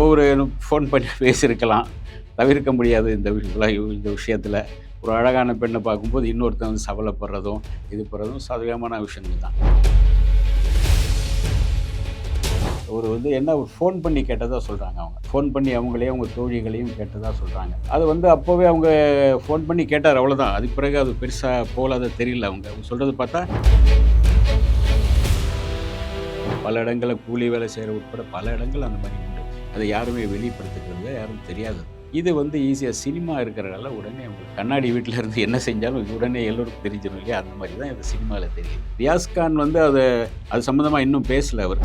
ஒரு ஃபோன் பண்ணி பேசியிருக்கலாம். தவிர்க்க முடியாது இந்த இந்த விஷயத்தில். ஒரு அழகான பெண்ணை பார்க்கும்போது இன்னொருத்தன் வந்து சபலப்படுறதும் இது போகிறதும் சதவீதமான விஷயங்கள் தான். ஒரு வந்து என்ன ஃபோன் பண்ணி கேட்டதாக சொல்கிறாங்க அவங்க. ஃபோன் பண்ணி அவங்களே அவங்க தோழிகளையும் கேட்டதாக சொல்கிறாங்க அது வந்து அப்போவே அவங்க ஃபோன் பண்ணி கேட்டார் அவ்வளோதான் அதுக்கு பிறகு அது பெருசாக போகலாத தெரியல அவங்க. அவங்க சொல்கிறது பார்த்தா பல இடங்களில் கூலி வேலை செய்கிற உட்பட பல இடங்கள் அந்த மாதிரி அதை யாருமே வெளிப்படுத்துக்கிறது யாரும் தெரியாது. இது வந்து ஈஸியாக சினிமா இருக்கிறனால உடனே உங்களுக்கு கண்ணாடி வீட்டில் இருந்து என்ன செஞ்சாலும் உடனே எல்லோருக்கும் தெரிஞ்சிடும் இல்லையா? அந்த மாதிரி தான் இது சினிமாவில் தெரியும் ரியாஸ் கான் வந்து அது அது சம்மந்தமாக இன்னும் பேசல அவர்.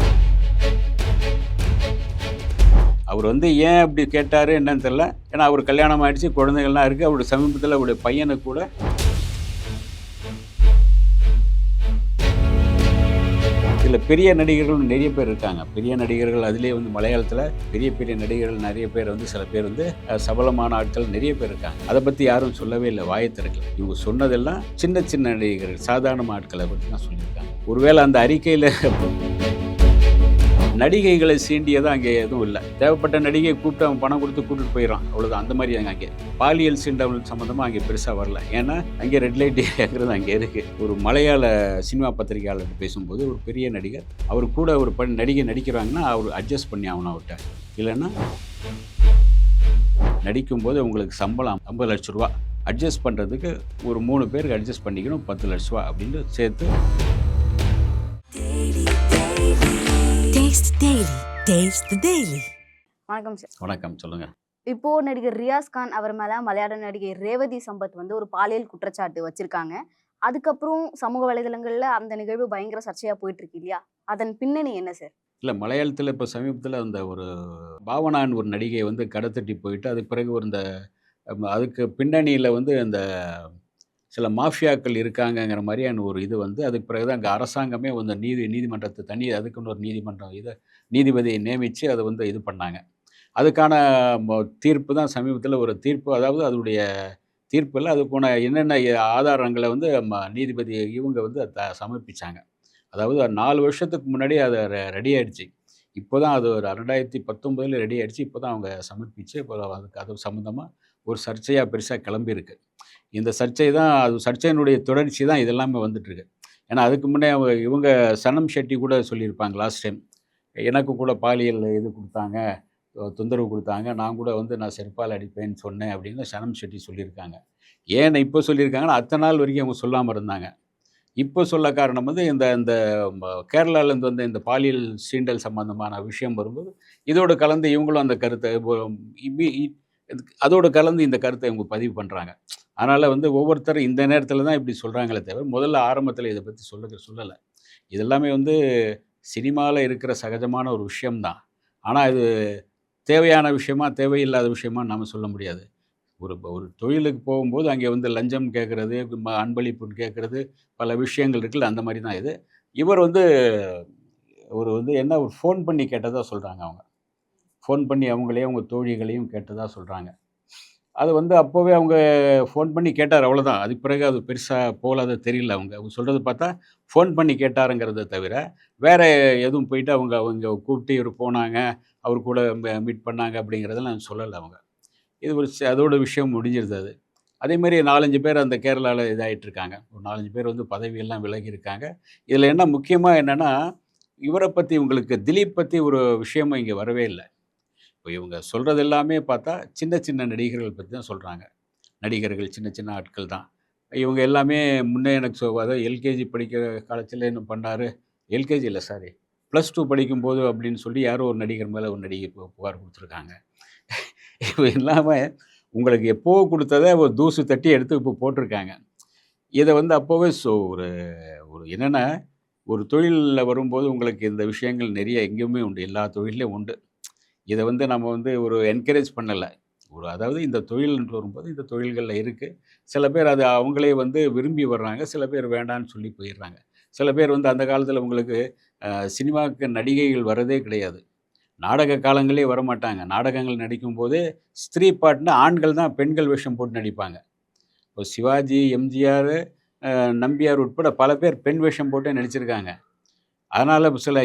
அவர் வந்து ஏன் அப்படி கேட்டார் என்னன்னு தெரில ஏன்னா அவர் கல்யாணம் ஆகிடுச்சு குழந்தைகள்லாம் இருக்குது அவருடைய சமீபத்தில் அவருடைய பையனை கூட பெரிய நடிகர்கள் நிறைய பேர் இருக்காங்க. பெரிய நடிகர்கள் அதிலே வந்து மலையாளத்தில் பெரிய பெரிய நடிகர்கள் நிறைய பேர் வந்து சில பேர் வந்து சபலமான ஆட்கள் நிறைய பேர் இருக்காங்க. அதை பற்றி யாரும் சொல்லவே இல்லை வாயை திறக்கல. இவங்க சொன்னதெல்லாம் சின்ன சின்ன நடிகர்கள் சாதாரண ஆட்களை பற்றி தான் சொல்லியிருக்காங்க. ஒருவேளை அந்த அறிக்கையில் நடிகைகளை சீண்டியதும் அங்கே எதுவும் இல்லை. தேவைப்பட்ட நடிகை கூப்பிட்டு அவன் பணம் கொடுத்து கூப்பிட்டு போயிடறான். அவ்வளோதான் அந்த மாதிரி அங்கே அங்கே பாலியல் சீண்டவன் சம்மந்தமாக அங்கே பெருசாக வரல. ஏன்னா அங்கே ரெட் லைட் ஏரியாங்கிறது அங்கே இருக்குது ஒரு மலையாள சினிமா பத்திரிகையாளர்கிட்ட பேசும்போது ஒரு பெரிய நடிகர் அவர் கூட ஒரு ப நடிகை நடிக்கிறாங்கன்னா அவர் அட்ஜஸ்ட் பண்ணி ஆகணும் அவர்கிட்ட. இல்லைன்னா நடிக்கும்போது உங்களுக்கு சம்பளம் ஐம்பது லட்ச ரூபா. அட்ஜஸ்ட் பண்ணுறதுக்கு ஒரு மூணு பேருக்கு அட்ஜஸ்ட் பண்ணிக்கணும் பத்து லட்ச ரூபா அப்படின்னு சேர்த்து Taste Daily. Taste the Daily. வணக்கம் சார் வணக்கம் சொல்லுங்கள் இப்போ நடிகர் ரியாஸ் கான் அவர் மேல மலையாள நடிகை ரேவதி சம்பத் வந்து ஒரு பாலியல் குற்றச்சாட்டு வச்சிருக்காங்க அதுக்கப்புறம் சமூக வலைதளங்கள்ல அந்த நிகழ்வு பயங்கர சர்ச்சையா போயிட்டு இருக்கு இல்லையா அதன் பின்னணி என்ன சார் இல்லை மலையாளத்தில் இப்போ சமீபத்தில் அந்த ஒரு பாவனான்னு ஒரு நடிகை வந்து கடத்தட்டி போயிட்டு அதுக்கு பிறகு ஒரு இந்த அதுக்கு பின்னணியில் வந்து அந்த சில மாஃபியாக்கள் இருக்காங்கங்கிற மாதிரியான ஒரு இது வந்து அதுக்கு பிறகு தான் அங்கே அரசாங்கமே வந்து நீதி நீதிமன்றத்தை தனி அதுக்குன்னு ஒரு நீதிமன்றம் இதை நீதிபதியை நியமித்து அதை வந்து இது பண்ணாங்க. அதுக்கான ம- தீர்ப்பு தான் சமீபத்தில் ஒரு தீர்ப்பு அதாவது அதனுடைய தீர்ப்பில் அதுக்கான என்னென்ன ஆதாரங்களை வந்து நீதிபதி இவங்க வந்து த சமர்ப்பிச்சாங்க. அதாவது நாலு வருஷத்துக்கு முன்னாடி அது ரெடி ஆயிடுச்சு. இப்போ தான் அது ஒரு ரெண்டாயிரத்தி பத்தொம்போதில் ரெடி ஆயிடுச்சு இப்போ தான் அவங்க சமர்ப்பித்து இப்போ அதுக்கு அது சம்மந்தமாக ஒரு சர்ச்சையாக பெருசாக கிளம்பியிருக்கு. இந்த சர்ச்சை தான் அது சர்ச்சையினுடைய தொடர்ச்சி தான் இதெல்லாமே வந்துட்டுருக்கு. ஏன்னா அதுக்கு முன்னே அவங்க இவங்க சனம் ஷெட்டி கூட சொல்லியிருப்பாங்க லாஸ்ட் டைம் எனக்கு கூட பாலியல் இது கொடுத்தாங்க தொந்தரவு கொடுத்தாங்க நான் கூட வந்து நான் செருப்பால் அடிப்பேன்னு சொன்னேன் அப்படின்னு சனம் ஷெட்டி சொல்லியிருக்காங்க. ஏன் இப்போ சொல்லியிருக்காங்கன்னா அத்தனை நாள் வரைக்கும் அவங்க சொல்லாமல் இருந்தாங்க. இப்போ சொல்ல காரணம் வந்து இந்த இந்த கேரளாவிலேருந்து கேரளாலேருந்து வந்த இந்த பாலியல் சீண்டல் சம்பந்தமான விஷயம் வரும்போது இதோடு கலந்து இவங்களும் அந்த கருத்தை அதோடு கலந்து இந்த கருத்தை இவங்க பதிவு பண்ணுறாங்க அதனால் வந்து ஒவ்வொருத்தரும் இந்த நேரத்தில் தான் இப்படி சொல்கிறாங்களே தவிர முதல்ல ஆரம்பத்தில் இதை பற்றி சொல்லுங்க சொல்லலை. இதெல்லாமே வந்து சினிமாவில் இருக்கிற சகஜமான ஒரு விஷயம்தான். ஆனால் இது தேவையான விஷயமா தேவையில்லாத விஷயமா நாம் சொல்ல முடியாது. ஒரு ஒரு தொழிலுக்கு போகும்போது அங்கே வந்து லஞ்சம் கேட்குறது அன்பளிப்புன்னு கேட்குறது பல விஷயங்கள் இருக்குல்ல அந்த மாதிரி தான் இது. இவர் வந்து ஒரு வந்து என்ன ஒரு ஃபோன் பண்ணி கேட்டதாக சொல்கிறாங்க அவங்க. ஃபோன் பண்ணி அவங்களே அவங்க தோழிகளையும் கேட்டதாக சொல்கிறாங்க அது வந்து அப்போவே அவங்க ஃபோன் பண்ணி கேட்டார் அவ்வளோதான் அதுக்கு பிறகு அது பெருசாக போலாத தெரியல அவங்க. அவங்க சொல்கிறது பார்த்தா ஃபோன் பண்ணி கேட்டாருங்கிறத தவிர வேறு எதுவும் போயிட்டு அவங்க அவங்க கூப்பிட்டு இவர் போனாங்க அவர் கூட மீட் பண்ணாங்க அப்படிங்கிறதெல்லாம் சொல்லலை அவங்க. இது ஒரு அதோட விஷயம் முடிஞ்சிருது அது. அதே மாதிரி நாலஞ்சு பேர் அந்த கேரளாவில் இதாகிட்டு இருக்காங்க ஒரு நாலஞ்சு பேர் வந்து பதவியெல்லாம் விலகி இருக்காங்க இதில் என்ன முக்கியமாக என்னென்னா இவரை பற்றி உங்களுக்கு திலீப் பற்றி ஒரு விஷயமும் இங்கே வரவே இல்லை. இப்போ இவங்க சொல்கிறது எல்லாமே பார்த்தா சின்ன சின்ன நடிகர்கள் பற்றி தான் சொல்கிறாங்க நடிகர்கள் சின்ன சின்ன ஆட்கள் தான். இவங்க எல்லாமே முன்னே எனக்கு சொ அதாவது எல்கேஜி படிக்கிற காலத்தில் என்ன பண்ணார்? எல்கேஜி இல்லை சாரி ப்ளஸ் டூ படிக்கும்போது அப்படின்னு சொல்லி யாரோ ஒரு நடிகர் மேலே ஒரு நடிகை புகார் கொடுத்துருக்காங்க. இப்போ இல்லாமல் உங்களுக்கு எப்போ கொடுத்ததை ஒரு தூசு தட்டி எடுத்து இப்போ போட்டிருக்காங்க. இதை வந்து அப்போவே ஸோ ஒரு ஒரு என்னென்னா ஒரு தொழிலில் வரும்போது உங்களுக்கு இந்த விஷயங்கள் நிறைய எங்கேயுமே உண்டு. எல்லா தொழிலையும் உண்டு. இதை வந்து நம்ம வந்து ஒரு என்கரேஜ் பண்ணலை. ஒரு அதாவது இந்த தொழில்னு வரும்போது இந்த தொழில்களில் இருக்குது சில பேர் அது அவங்களே வந்து விரும்பி வர்றாங்க. சில பேர் வேண்டான்னு சொல்லி போயிடுறாங்க. சில பேர் வந்து அந்த காலத்தில் உங்களுக்கு சினிமாவுக்கு நடிகைகள் வரதே கிடையாது. நாடக காலங்களே வரமாட்டாங்க. நாடகங்கள் நடிக்கும்போது ஸ்திரீ பாட்டுனா ஆண்கள் தான் பெண்கள் வேஷம் போட்டு நடிப்பாங்க. இப்போ சிவாஜி எம்ஜிஆர் நம்பியார் உட்பட பல பேர் பெண் வேஷம் போட்டே நடிச்சிருக்காங்க. அதனால் சில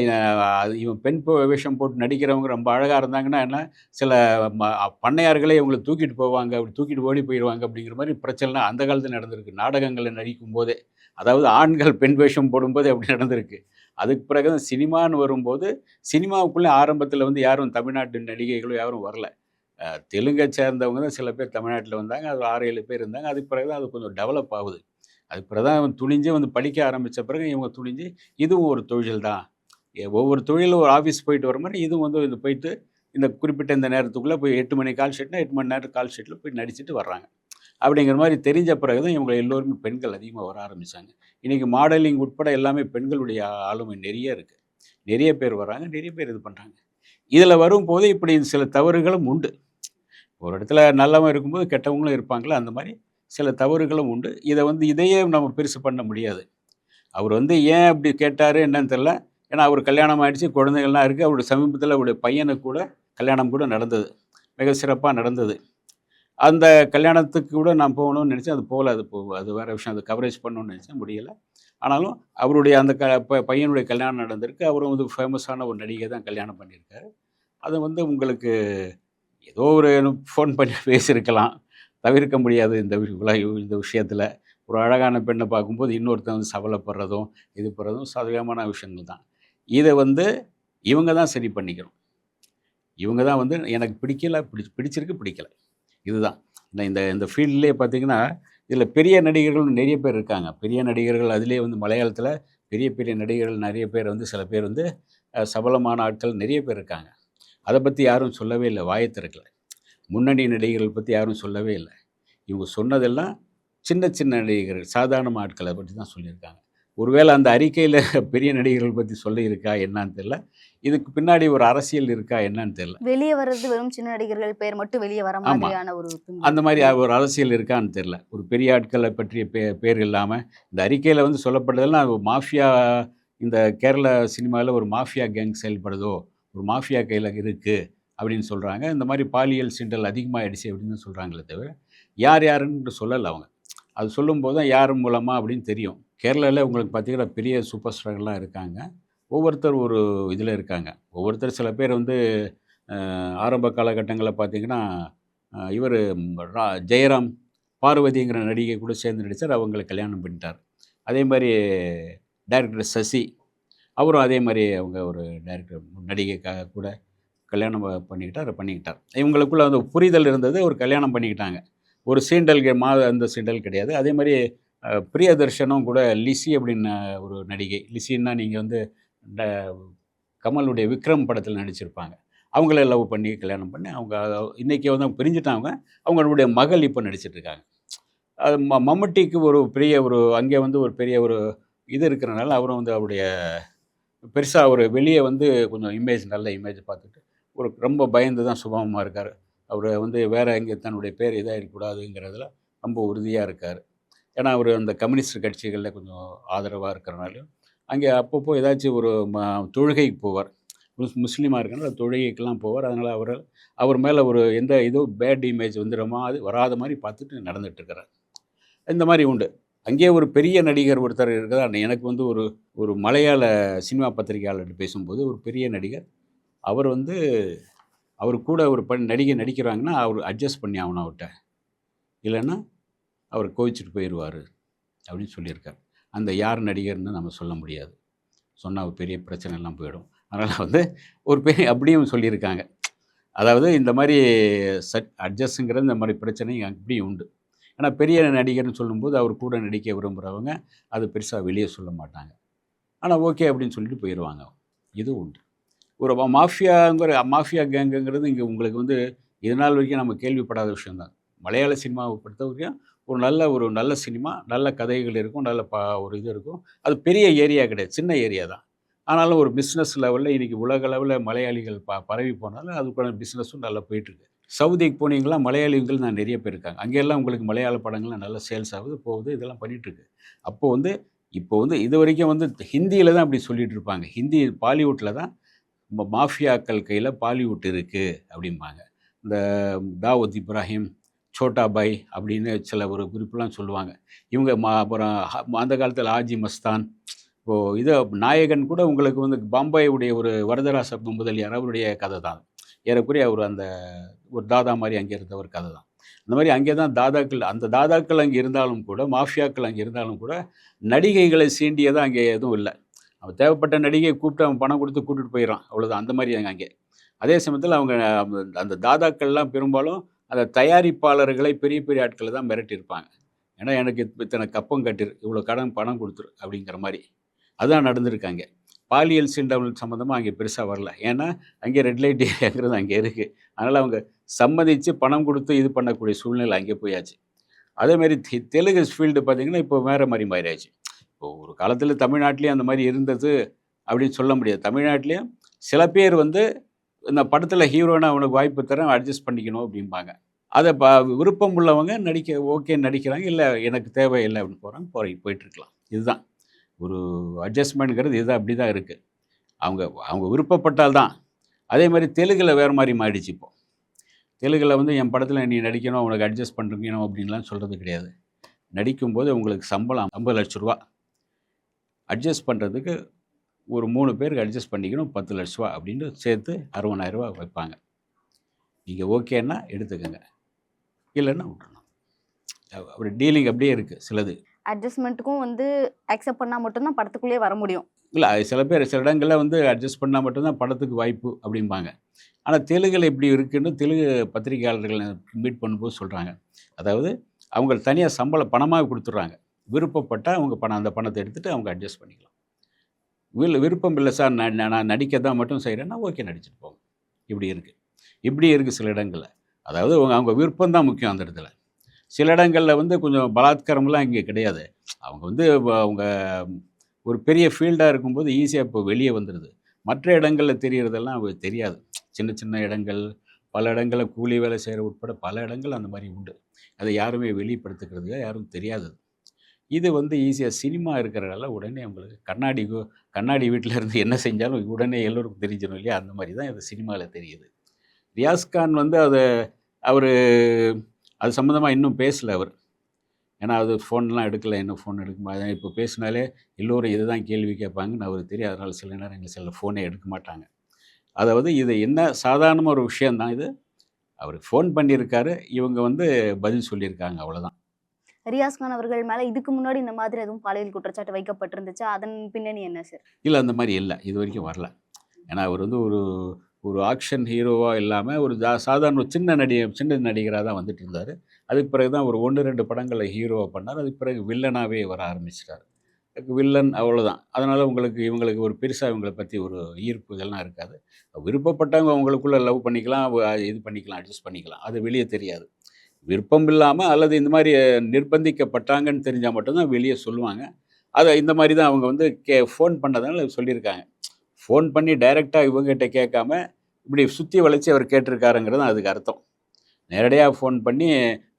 இவன் பெண் வேஷம் போட்டு நடிக்கிறவங்க ரொம்ப அழகாக இருந்தாங்கன்னா என்ன சில ம- பண்ணையார்களே இவங்களை தூக்கிட்டு போவாங்க அப்படி தூக்கிட்டு ஓடி போயிடுவாங்க அப்படிங்கிற மாதிரி பிரச்சனைலாம் அந்த காலத்தில் நடந்திருக்கு. நாடகங்களில் நடிக்கும் போதே. அதாவது ஆண்கள் பெண் வேஷம் போடும்போது அப்படி நடந்திருக்கு. அதுக்கு பிறகு தான் சினிமான்னு வரும்போது சினிமாவுக்குள்ளே ஆரம்பத்தில் வந்து யாரும் தமிழ்நாட்டு நடிகைகளும் யாரும் வரல. தெலுங்கை சேர்ந்தவங்க தான் சில பேர் தமிழ்நாட்டில் வந்தாங்க அது ஆறு ஏழு பேர் இருந்தாங்க. அதுக்கு பிறகு தான் அது கொஞ்சம் டெவலப் ஆகுது. அது பிறகு தான் துணிஞ்சு வந்து படிக்க ஆரம்பித்த பிறகு இவங்க துணிஞ்சு இதுவும் ஒரு தொழில் தான் ஒவ்வொரு தொழிலும் ஒரு ஆஃபீஸ் போயிட்டு வர மாதிரி இதுவும் வந்து இது போயிட்டு இந்த குறிப்பிட்ட இந்த நேரத்துக்குள்ளே போய் எட்டு மணி கால் ஷீட்னா எட்டு மணி நேரம் கால் ஷீட்டில் போய் நடிச்சுட்டு வர்றாங்க. அப்படிங்கிற மாதிரி தெரிஞ்ச பிறகு தான் இவங்க எல்லோருமே பெண்கள் அதிகமாக வர ஆரம்பித்தாங்க இன்றைக்கி மாடலிங் உட்பட எல்லாமே பெண்களுடைய ஆளுமை நிறைய இருக்குது நிறைய பேர் வராங்க நிறைய பேர் இது பண்ணுறாங்க இதில் வரும்போது இப்படி சில தவறுகளும் உண்டு. ஒரு இடத்துல நல்லவங்க இருக்கும்போது கெட்டவங்களும் இருப்பாங்களே அந்த மாதிரி சில தவறுகளும் உண்டு. இதை வந்து இதையே நம்ம பெருசு பண்ண முடியாது. அவர் வந்து ஏன் அப்படி கேட்டார் என்னன்னு தெரில ஏன்னா அவர் கல்யாணம் ஆயிடுச்சு குழந்தைகள்லாம் இருக்குது அவருடைய சமீபத்தில் அவருடைய பையனுக்கு கூட கல்யாணம் கூட நடந்தது. மிக சிறப்பாக நடந்தது. அந்த கல்யாணத்துக்கு கூட நான் போகணும்னு நினச்சேன். அது போகல. அது போ அது வேறு விஷயம். அது கவரேஜ் பண்ணணும்னு நினச்சேன். முடியலை. ஆனாலும் அவருடைய அந்த க ப- பையனுடைய கல்யாணம் நடந்திருக்கு. அவரும் வந்து ஃபேமஸான ஒரு நடிகை தான் கல்யாணம் பண்ணியிருக்காரு. அது வந்து உங்களுக்கு ஏதோ ஒரு ஃபோன் பண்ணி பேசியிருக்கலாம். தவிர்க்க முடியாது இந்த இந்த விஷயத்தில். ஒரு அழகான பெண்ணை பார்க்கும்போது இன்னொருத்தன் வந்து சவலப்படுறதும் இது பண்ணுறதும் சாதகமான விஷயங்கள் தான். இதை வந்து இவங்க தான் சரி பண்ணிக்கணும். இவங்க தான் வந்து எனக்கு பிடிக்கல பிடி பிடிச்சிருக்கு பிடிக்கல. இதுதான். இந்த இந்த இந்த ஃபீல்ட்லேயே பார்த்தீங்கன்னா இதில் பெரிய நடிகர்கள் நிறைய பேர் இருக்காங்க. பெரிய நடிகர்கள் அதிலே வந்து மலையாளத்தில் பெரிய பெரிய நடிகர்கள் நிறைய பேர் வந்து சில பேர் வந்து சபலமான ஆட்கள் நிறைய பேர் இருக்காங்க. அதை பற்றி யாரும் சொல்லவே இல்லை. வாயை முன்னணி நடிகர்கள் பற்றி யாரும் சொல்லவே இல்லை. இவங்க சொன்னதெல்லாம் சின்ன சின்ன நடிகர்கள் சாதாரண ஆட்களை பற்றி தான் சொல்லியிருக்காங்க. ஒருவேளை அந்த அறிக்கையில் பெரிய நடிகர்கள் பற்றி சொல்லியிருக்கா என்னன்னு தெரியல. இதுக்கு பின்னாடி ஒரு அரசியல் இருக்கா என்னன்னு தெரியல. வெளியே வர்றது வெறும் சின்ன நடிகர்கள் பேர் மட்டும் வெளியே வர. மாதிரியான ஒரு. அந்த மாதிரி ஒரு அரசியல் இருக்கான்னு தெரில ஒரு பெரிய ஆட்களை பற்றிய பே பேர் இல்லாமல் இந்த அறிக்கையில் வந்து சொல்லப்பட்டதெல்லாம் மாஃபியா இந்த கேரள சினிமாவில் ஒரு மாஃபியா கேங் செயல்படுதோ ஒரு மாஃபியா கையில் இருக்குது அப்படின்னு சொல்கிறாங்க இந்த மாதிரி பாலியல் சிண்டல் அதிகமாகிடுச்சு அப்படின்னு சொல்கிறாங்களே தவிர யார் யாருன்னு சொல்லலை அவங்க. அது சொல்லும்போது தான் யார் மூலமாக அப்படின்னு தெரியும். கேரளாவில் உங்களுக்கு பார்த்தீங்கன்னா பெரிய சூப்பர் ஸ்டார்கள்லாம் இருக்காங்க. ஒவ்வொருத்தர் ஒரு இதில் இருக்காங்க. ஒவ்வொருத்தர் சில பேர் வந்து ஆரம்ப காலகட்டங்களில் பார்த்தீங்கன்னா இவர் ஜெயராம் பார்வதிங்கிற நடிகை கூட சேர்ந்து நடித்தார் அவங்களை கல்யாணம் பண்ணிட்டார். அதே மாதிரி டைரக்டர் சசி அவரும் அதே மாதிரி அவங்க ஒரு டைரக்டர் நடிகைக்காக கூட கல்யாணம் ப- பண்ணிக்கிட்டார் பண்ணிக்கிட்டார். இவங்களுக்குள்ள அந்த புரிதல் இருந்தது ஒரு கல்யாணம் பண்ணிக்கிட்டாங்க. ஒரு சீண்டல் கே- மா அந்த சீண்டல் கிடையாது. அதே மாதிரி பிரியதர்ஷனும் கூட லிசி அப்படின்னு ஒரு நடிகை. லிசின்னா நீங்கள் வந்து இந்த கமலுடைய விக்ரம் படத்தில் நடிச்சிருப்பாங்க. அவங்கள லவ் பண்ணி கல்யாணம் பண்ணி அவங்க இன்றைக்கி வந்து அவங்க பிரிஞ்சுட்டாங்க. அவங்களுடைய மகள் இப்போ நடிச்சிட்ருக்காங்க. அது ம மம்முட்டிக்கு ஒரு பெரிய ஒரு அங்கே வந்து ஒரு பெரிய ஒரு இது இருக்கிறனால அவரும் வந்து அவருடைய பெருசாக ஒரு வெளியே வந்து கொஞ்சம் இமேஜ் நல்ல இமேஜ் பார்த்துட்டு ஒரு ரொம்ப பயந்து தான் சுபாவமாக இருக்கார். அவர் வந்து வேறு எங்கே தன்னுடைய பேர் இதாகிடக்கூடாதுங்கிறதுல ரொம்ப உறுதியாக இருக்கார். ஏன்னா அவர் அந்த கம்யூனிஸ்ட் கட்சிகளில் கொஞ்சம் ஆதரவாக இருக்கிறனாலையும் அங்கே அப்பப்போ ஏதாச்சும் ஒரு ம தொழுகைக்கு போவார். முஸ் முஸ்லீமாக இருக்கனால தொழுகைக்கெல்லாம் போவார். அதனால் அவர் அவர் மேலே ஒரு எந்த இதோ பேட் இமேஜ் வந்துடுமா அது வராத மாதிரி பார்த்துட்டு நடந்துகிட்ருக்கிறார் இந்த மாதிரி உண்டு. அங்கேயே ஒரு பெரிய நடிகர் ஒருத்தர் இருக்கிறார். எனக்கு வந்து ஒரு ஒரு மலையாள சினிமா பத்திரிகையாளர்கிட்ட பேசும்போது ஒரு பெரிய நடிகர் அவர் வந்து அவர் கூட ஒரு பண் நடிகை நடிக்கிறாங்கன்னா அவர் அட்ஜஸ்ட் பண்ணி ஆகணும் அவர்கிட்ட. இல்லைன்னா அவர் கோவிச்சிட்டு போயிடுவார் அப்படின்னு சொல்லியிருக்கார். அந்த யார் நடிகர்னு நம்ம சொல்ல முடியாது. சொன்னால் பெரிய பிரச்சனை எல்லாம் போயிடும். அதனால் வந்து ஒரு பெரிய அப்படியும் சொல்லியிருக்காங்க. அதாவது இந்த மாதிரி சட் அட்ஜஸ்ட்டுங்கிற இந்த மாதிரி பிரச்சனை அப்படியும் உண்டு. ஏன்னா பெரிய நடிகர்னு சொல்லும்போது அவர் கூட நடிக்க விரும்புகிறவங்க அது பெருசாக வெளியே சொல்ல மாட்டாங்க. ஆனால் ஓகே அப்படின்னு சொல்லிட்டு போயிடுவாங்க இது உண்டு. ஒரு மாஃபியாங்கிற மாஃபியா கேங்குங்கிறது இங்கே உங்களுக்கு வந்து இது நாள் வரைக்கும் நம்ம கேள்விப்படாத விஷயம்தான். மலையாள சினிமாவை பொறுத்த வரைக்கும் ஒரு நல்ல ஒரு நல்ல சினிமா நல்ல கதைகள் இருக்கும் நல்ல பா ஒரு இது இருக்கும். அது பெரிய ஏரியா கிடையாது சின்ன ஏரியா தான். ஆனாலும் ஒரு பிஸ்னஸ் லெவலில் இன்றைக்கி உலக அளவில் மலையாளிகள் ப பரவி போனாலும் அதுக்கான பிஸ்னஸும் நல்லா போயிட்டுருக்கு. சவுதிக்கு போனீங்களா மலையாளிகள் நான் நிறைய பேர் இருக்காங்க. அங்கெல்லாம் உங்களுக்கு மலையாள படங்கள்லாம் நல்லா சேல்ஸ் ஆகுது போகுது இதெல்லாம் பண்ணிகிட்ருக்கு அப்போது வந்து இப்போ வந்து இது வரைக்கும் வந்து ஹிந்தியில் தான் அப்படி சொல்லிகிட்டு இருப்பாங்க. ஹிந்தி பாலிவுட்டில் தான் மாஃபியாக்கள் கையில் பாலிவுட் இருக்குது அப்படிம்பாங்க. இந்த தாவூத் இப்ராஹிம் சோட்டா பாய் அப்படின்னு சில ஒரு குறிப்பெல்லாம் சொல்லுவாங்க. இவங்க மா அப்புறம் அந்த காலத்தில் ஆஜி மஸ்தான். இப்போது இது நாயகன் கூட உங்களுக்கு வந்து பாம்பாயுடைய ஒரு வரதராச முதலியார். அவருடைய கதை தான். ஏறக்குறைய அவர் அந்த ஒரு தாதா மாதிரி அங்கே இருந்த ஒரு கதை தான். அந்த மாதிரி அங்கே தான் தாதாக்கள் அந்த தாதாக்கள் அங்கே இருந்தாலும் கூட மாஃபியாக்கள் அங்கே இருந்தாலும் கூட நடிகைகளை சீண்டியதாக அங்கே எதுவும் இல்லை. அவன் தேவைப்பட்ட நடிகையை கூப்பிட்டு அவன் பணம் கொடுத்து கூட்டிட்டு போயிடறான். அவ்வளோதான் அந்த மாதிரி அங்கே அங்கே. அதே சமயத்தில் அவங்க அந்த- அந்த தாதாக்கள்லாம் பெரும்பாலும் அந்த தயாரிப்பாளர்களை பெரிய பெரிய ஆட்களை தான் மிரட்டியிருப்பாங்க ஏன்னா எனக்கு இத்தனை கப்பம் கட்டிரு இவ்வளோ கடன் பணம் கொடுத்துரு அப்படிங்கிற மாதிரி. அதான் நடந்திருக்காங்க பாலியல் சீண்டல் சம்மந்தமாக அங்கே பெருசாக வரல. ஏன்னா அங்கே ரெட் லைட் ஏரியாங்கிறது அங்கே இருக்குது அதனால் அவங்க சம்மதித்து பணம் கொடுத்து இது பண்ணக்கூடிய சூழ்நிலை அங்கே போயாச்சு. அதேமாரி தெ தெலுங்கு ஃபீல்டு பார்த்திங்கன்னா இப்போ வேறு மாதிரி மாறியாச்சு. இப்போ ஒரு காலத்தில் தமிழ்நாட்டிலையும் அந்த மாதிரி இருந்தது அப்படின்னு சொல்ல முடியாது. தமிழ்நாட்டிலையும் சில பேர் வந்து இந்த படத்தில் ஹீரோனா அவனுக்கு வாய்ப்பு தரேன் அட்ஜஸ்ட் பண்ணிக்கணும் அப்படிம்பாங்க. அதை ப விருப்பம் உள்ளவங்க நடிக்க ஓகே நடிக்கிறாங்க இல்லை எனக்கு தேவையில்லை அப்படின்னு போகிறாங்க போய் போயிட்டுருக்கலாம். இதுதான். ஒரு அட்ஜஸ்ட்மெண்ட்ங்கிறது இதுதான் அப்படி தான் இருக்குது அவங்க அவங்க விருப்பப்பட்டால் தான். அதே மாதிரி தெலுங்கில் வேறு மாதிரி மாறிடுச்சு இப்போ. தெலுங்கில் வந்து என் படத்தில் நீ நடிக்கணும் உனக்கு அட்ஜஸ்ட் பண்ணிக்கணும் அப்படின்லாம் சொல்கிறது கிடையாது. நடிக்கும்போது உங்களுக்கு சம்பளம் ஐம்பது லட்ச ரூபா. அட்ஜஸ்ட் பண்ணுறதுக்கு ஒரு மூணு பேருக்கு அட்ஜஸ்ட் பண்ணிக்கணும் பத்து லட்ச ரூபா அப்படின்னு சேர்த்து அறுபதாயிரரூபா வைப்பாங்க. நீங்கள் ஓகேன்னா எடுத்துக்கோங்க. இல்லைன்னா விட்டுறணும். அப்படி டீலிங் அப்படியே இருக்குது சிலது. அட்ஜஸ்ட்மெண்ட்டுக்கும் வந்து அக்செப்ட் பண்ணால் மட்டும்தான் படத்துக்குள்ளேயே வர முடியும். இல்லை சில பேர் சில இடங்களில் வந்து அட்ஜஸ்ட் பண்ணால் மட்டும்தான் படத்துக்கு வாய்ப்பு அப்படிம்பாங்க. ஆனால் தெலுங்கில் இப்படி இருக்குன்னு தெலுங்கு பத்திரிகையாளர்களை மீட் பண்ணும்போது சொல்கிறாங்க அதாவது அவங்க தனியாக சம்பளம் பணமாக கொடுத்துட்றாங்க. விருப்பப்பட்டால் அவங்க பணம் அந்த பணத்தை எடுத்துகிட்டு அவங்க அட்ஜஸ்ட் பண்ணிக்கலாம். வில் விருப்பம் இல்லை சார் நான் நான் நடிக்க தான் மட்டும் செய்கிறேன்னா ஓகே நடிச்சுட்டு போங்க. இப்படி இருக்குது இப்படி இருக்குது சில இடங்களில். அதாவது அவங்க அவங்க விருப்பம் தான் முக்கியம் அந்த இடத்துல. சில இடங்களில் வந்து கொஞ்சம் பலாத்காரம்லாம் இங்கே கிடையாது. அவங்க வந்து அவங்க ஒரு பெரிய ஃபீல்டாக இருக்கும்போது ஈஸியாக இப்போ வெளியே வந்துடுது மற்ற இடங்களில் தெரியறதெல்லாம் அவங்க தெரியாது. சின்ன சின்ன இடங்கள் பல இடங்களில் கூலி வேலை செய்கிற உட்பட பல இடங்கள் அந்த மாதிரி உண்டு. அதை யாருமே வெளிப்படுத்துக்கிறதுக்கு யாரும் தெரியாது இது வந்து ஈஸியாக சினிமா இருக்கிறனால உடனே உங்களுக்கு கண்ணாடி கண்ணாடி வீட்டில் இருந்து என்ன செஞ்சாலும் உடனே எல்லோருக்கும் தெரிஞ்சிடும் இல்லையா? அந்த மாதிரி தான் இது சினிமாவில் தெரியுது. ரியாஸ்கான் வந்து அதை அவர் அது சம்மந்தமாக இன்னும் பேசலை அவர். ஏன்னா அது ஃபோன்லாம் எடுக்கலை இன்னும் ஃபோன் எடுக்க அதான் இப்போ பேசினாலே எல்லோரும் இதுதான் கேள்வி கேட்பாங்கன்னு அவருக்கு தெரியும். அதனால் சில நேரம் எங்கள் சில ஃபோனே எடுக்க மாட்டாங்க. அதாவது இது என்ன சாதாரண ஒரு விஷயந்தான் இது. அவர் ஃபோன் பண்ணியிருக்காரு. இவங்க வந்து பதில் சொல்லியிருக்காங்க அவ்வளோதான் ரியாஸ் கான் அவர்கள் மேலே இதுக்கு முன்னாடி இந்த மாதிரி எதுவும் பாலியல் குற்றச்சாட்டு வைக்கப்பட்டிருந்துச்சு? அதன் பின்னணி என்ன சார் இல்லை அந்த மாதிரி இல்லை. இது வரைக்கும் வரல. ஏன்னா அவர் வந்து ஒரு ஒரு ஆக்ஷன் ஹீரோவாக இல்லாமல் ஒரு சாதாரண ஒரு சின்ன நடிகை சின்ன நடிகராக தான் வந்துட்டு இருந்தார். அதுக்கு பிறகு தான் ஒரு ஒன்று ரெண்டு படங்களை ஹீரோவாக பண்ணார். அதுக்கு பிறகு வில்லனாகவே வர ஆரம்பிச்சிட்டார். வில்லன் அவ்வளோதான் அதனால் உங்களுக்கு இவங்களுக்கு ஒரு பெருசாக இவங்களை பற்றி ஒரு ஈர்ப்பு இதெல்லாம் இருக்காது. விருப்பப்பட்டவங்க அவங்களுக்குள்ளே லவ் பண்ணிக்கலாம் இது பண்ணிக்கலாம் அட்ஜஸ்ட் பண்ணிக்கலாம். அது வெளியே தெரியாது. விருப்பம் இல்லாமல் அல்லது இந்த மாதிரி நிர்பந்திக்கப்பட்டாங்கன்னு தெரிஞ்சால் மட்டும்தான் வெளியே சொல்லுவாங்க. அதை இந்த மாதிரி தான் அவங்க வந்து கே ஃபோன் பண்ணதுனால சொல்லியிருக்காங்க. ஃபோன் பண்ணி டைரெக்டாக இவங்ககிட்ட கேட்காம இப்படி சுற்றி வளைச்சி அவர் கேட்டிருக்காருங்கிறது அதுக்கு அர்த்தம். நேரடியாக ஃபோன் பண்ணி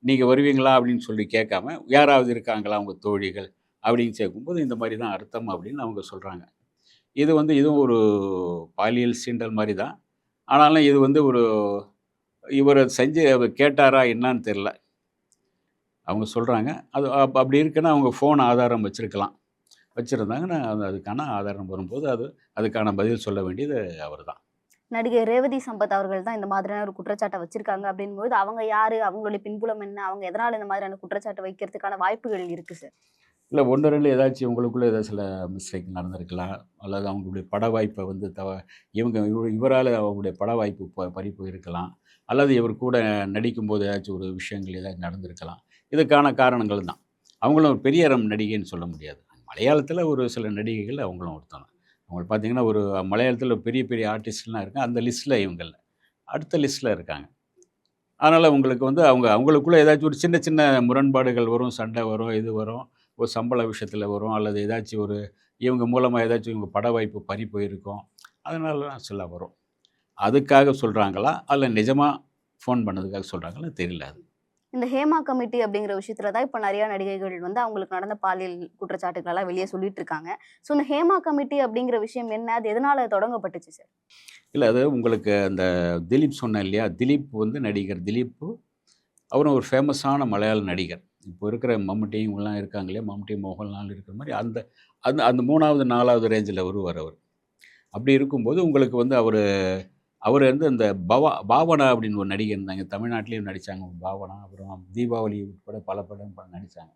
நீங்கள் வருவீங்களா அப்படின்னு சொல்லி கேட்காம யாராவது இருக்காங்களா அவங்க தோழிகள் அப்படின்னு கேட்கும்போது இந்த மாதிரி தான் அர்த்தம் அப்படின்னு அவங்க சொல்கிறாங்க இது வந்து இதுவும் ஒரு பாலியல் சீண்டல் மாதிரி தான். ஆனாலும் இது வந்து ஒரு இவர் செஞ்சு அவர் கேட்டாரா என்னன்னு தெரில அவங்க சொல்கிறாங்க அது அப் அப்படி இருக்குன்னா அவங்க ஃபோன் ஆதாரம் வச்சுருக்கலாம். வச்சுருந்தாங்கன்னா அது அதுக்கான ஆதாரம் வரும்போது அது அதுக்கான பதில் சொல்ல வேண்டியது அவர் தான் நடிகை ரேவதி சம்பத் அவர்கள் தான் இந்த மாதிரியான ஒரு குற்றச்சாட்டை வச்சிருக்காங்க அப்படிங்கும்போது அவங்க யாரு அவங்களுடைய பின்புலம் என்ன அவங்க எதனால இந்த மாதிரியான குற்றச்சாட்டு வைக்கிறதுக்கான வாய்ப்புகள் இருக்கு சார் இல்லை ஒன்று ரெண்டு ஏதாச்சும் உங்களுக்குள்ளே ஏதாவது சில மிஸ்டேக் நடந்திருக்கலாம் அல்லது அவங்களுடைய பட வாய்ப்பை வந்து தவ இவங்க இவ இவரால் அவங்களுடைய பட வாய்ப்பு ப பறி போயிருக்கலாம் அல்லது இவர் கூட நடிக்கும்போது ஏதாச்சும் ஒரு விஷயங்கள் ஏதாச்சும் நடந்திருக்கலாம். இதுக்கான காரணங்கள் தான். அவங்களும் ஒரு பெரிய அறம் நடிகைன்னு சொல்ல முடியாது. மலையாளத்தில் ஒரு சில நடிகைகள் அவங்களும் ஒருத்தணும் அவங்க பார்த்தீங்கன்னா ஒரு மலையாளத்தில் பெரிய பெரிய ஆர்டிஸ்ட்லாம் இருக்காங்க. அந்த லிஸ்ட்டில் இவங்களில். அடுத்த லிஸ்ட்டில் இருக்காங்க. அதனால் உங்களுக்கு வந்து அவங்க அவங்களுக்குள்ளே ஏதாச்சும் ஒரு சின்ன சின்ன முரண்பாடுகள் வரும் சண்டை வரும் இது வரும் ஒரு சம்பள விஷயத்தில் வரும் அல்லது ஏதாச்சும் ஒரு இவங்க மூலமாக ஏதாச்சும் இவங்க பட வாய்ப்பு பறி போயிருக்கும். அதனால சில வரும். அதுக்காக சொல்கிறாங்களா அல்ல நிஜமாக ஃபோன் பண்ணதுக்காக சொல்கிறாங்களா தெரியல அது. இந்த ஹேமா கமிட்டி அப்படிங்கிற விஷயத்துல தான் இப்போ நிறைய நடிகைகள் வந்து அவங்களுக்கு நடந்த பாலியல் குற்றச்சாட்டுகள் எல்லாம் வெளியே சொல்லிட்டு இருக்காங்க. ஸோ இந்த ஹேமா கமிட்டி அப்படிங்கிற விஷயம் என்ன? அது எதனால தொடங்கப்பட்டுச்சு சார் இல்லை அது உங்களுக்கு அந்த திலீப் சொன்னேன் இல்லையா? திலீப் வந்து நடிகர் திலீப். அவரும் ஒரு ஃபேமஸான மலையாள நடிகர். இப்போ இருக்கிற மம்முட்டி இவங்கெல்லாம் இருக்காங்க இல்லையா? மம்முட்டி மோகன்லால் இருக்கிற மாதிரி அந்த அந்த அந்த மூணாவது நாலாவது ரேஞ்சில் வருவார் அவர். அப்படி இருக்கும்போது உங்களுக்கு வந்து அவர் அவர் வந்து அந்த பவா பாவனா அப்படின்னு ஒரு நடிகை இருந்தாங்க. தமிழ்நாட்டிலையும் நடித்தாங்க பாவனா அப்புறம் தீபாவளி உட்பட பல படம் நடித்தாங்க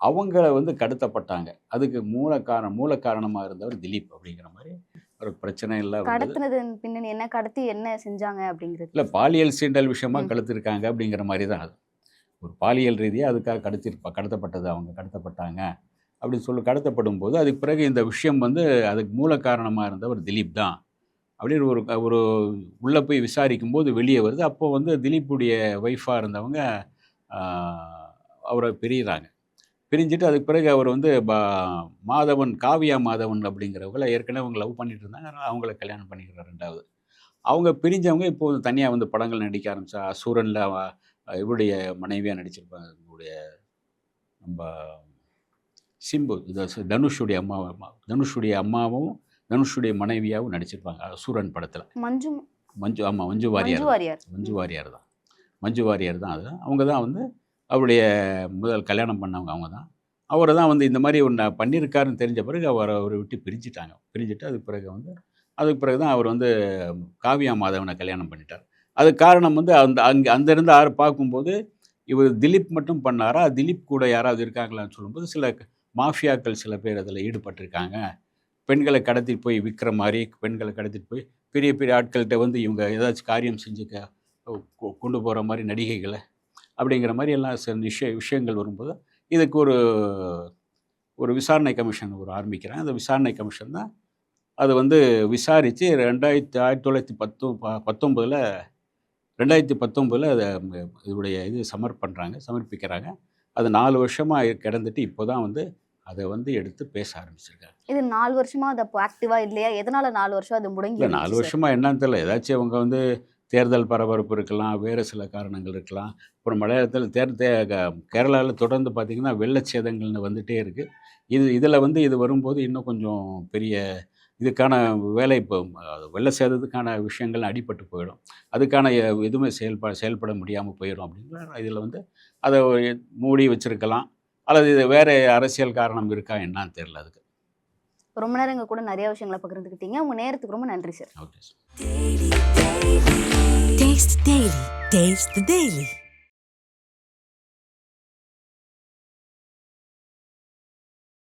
அவங்க வந்து கடத்தப்பட்டாங்க. அதுக்கு மூல காரணம் மூல காரணமாக இருந்தவர் திலீப் அப்படிங்கிற மாதிரி ஒரு பிரச்சனை வந்தது. கடத்தினது பின்னணி என்ன? கடத்தி என்ன செஞ்சாங்க அப்படிங்கிறது. இல்லை பாலியல் சீண்டல் விஷயமா ம். கடத்திருக்காங்க அப்படிங்கிற மாதிரி தான் அது. ஒரு பாலியல் ரீதியாக அதுக்காக கடத்திருப்பா கடத்தப்பட்டது அவங்க கடத்தப்பட்டாங்க அப்படின்னு சொல்லி கடத்தப்படும் போது அதுக்கு பிறகு இந்த விஷயம் வந்து அதுக்கு மூல காரணமாக இருந்தவர் திலீப் தான். அப்படின்னு ஒரு ஒரு உள்ளே போய் விசாரிக்கும் போது வெளியே வருது. அப்போ வந்து திலீப்புடைய ஒய்ஃபாக இருந்தவங்க அவரை பிரியிறாங்க. பிரிஞ்சுட்டு அதுக்கு பிறகு அவர் வந்து பா- மாதவன் காவியா மாதவன் அப்படிங்கிறவங்கள ஏற்கனவே அவங்க லவ் பண்ணிட்டு இருந்தாங்க. அவங்கள கல்யாணம் பண்ணிக்கிறார் ரெண்டாவது. அவங்க பிரிஞ்சவங்க இப்போ தனியாக வந்து படங்கள் நடிக்க ஆரம்பிச்சா சூரனில் இவருடைய மனைவியாக நடிச்சிருப்பாங்க. இவருடைய நம்ம சிம்பு தனுஷுடைய அம்மா தனுஷுடைய அம்மாவும் தனுஷுடைய மனைவியாகவும் நடிச்சிருப்பாங்க. அசூரன் படத்தில். மஞ்சு மஞ்சு ஆமாம் மஞ்சு வாரியார். மஞ்சு வாரியார். தான். மஞ்சு வாரியார் தான் அது. அவங்க தான் வந்து அவருடைய முதல் கல்யாணம் பண்ணவங்க அவங்க தான் அவரை தான் வந்து இந்த மாதிரி ஒன்று பண்ணியிருக்காருன்னு தெரிஞ்ச பிறகு அவரை அவரை விட்டு பிரிஞ்சிட்டாங்க. பிரிஞ்சுட்டு அதுக்கு பிறகு வந்து அதுக்கு பிறகு தான் அவர் வந்து காவியா மாதவனை கல்யாணம் பண்ணிட்டார். அதுக்கு காரணம் வந்து அந்த அங்கே அந்த இருந்து ஆறு பார்க்கும்போது இவர் திலீப் மட்டும் பண்ணாரா? திலீப் கூட யாராவது இருக்காங்களான்னு சொல்லும்போது சில மாஃபியாக்கள் சில பேர் அதில் ஈடுபட்டிருக்காங்க. பெண்களை கடத்திட்டு போய் விற்கிற மாதிரி பெண்களை கடத்திட்டு போய் பெரிய பெரிய ஆட்கள்கிட்ட வந்து இவங்க ஏதாச்சும் காரியம் செஞ்சுக்க கொண்டு போகிற மாதிரி நடிகைகளை அப்படிங்கிற மாதிரி எல்லாம் சில விஷய விஷயங்கள் வரும்போது இதுக்கு ஒரு ஒரு விசாரணை கமிஷன் ஒரு ஆரம்பிக்கிறேன். அந்த விசாரணை கமிஷன் தான் அது வந்து விசாரித்து ரெண்டாயிரத்தி ஆயிரத்தி தொள்ளாயிரத்தி பத்து ப- ரெண்டாயிரத்தி பத்தொம்பதில் அதை இதோடைய இது சமர் பண்ணுறாங்க சமர்ப்பிக்கிறாங்க. அது நாலு வருஷமாக கிடந்துட்டு இப்போ தான் வந்து அதை வந்து எடுத்து பேச ஆரம்பிச்சிருக்காங்க. இது நாலு வருஷமா அது அப்போ ஆக்டிவா இல்லையா? எதனால நாலு வருஷம் அது முடங்கி இல்லை நாலு? வருஷமாக என்னன்னு தெரியல. ஏதாச்சும் அவங்க வந்து தேர்தல் பரபரப்பு இருக்கலாம் வேறு சில காரணங்கள் இருக்கலாம். அப்புறம் மலையாளத்தில் தேர் தே கேரளாவில் தொடர்ந்து பார்த்திங்கன்னா வெள்ளச்சேதங்கள்னு வந்துகிட்டே இருக்குது இது இதில் வந்து இது வரும்போது இன்னும் கொஞ்சம் பெரிய இதுக்கான வேலை இப்போ வெள்ள சேதத்துக்கான விஷயங்கள் அடிபட்டு போயிடும். அதுக்கான எதுவுமே செயல்பட செயல்பட முடியாமல் போயிடும் அப்படிங்கிற இதில் வந்து அதை மூடி வச்சிருக்கலாம். அல்லது இது வேறு அரசியல் காரணம் இருக்கா என்னன்னு தெரியல அதுக்கு. ரொம்ப நேரம் எங்க கூட நிறைய விஷயங்களை பகிர்ந்துக்கிட்டீங்க. உங்க நேரத்துக்கு ரொம்ப நன்றி சார் ஓகே Taste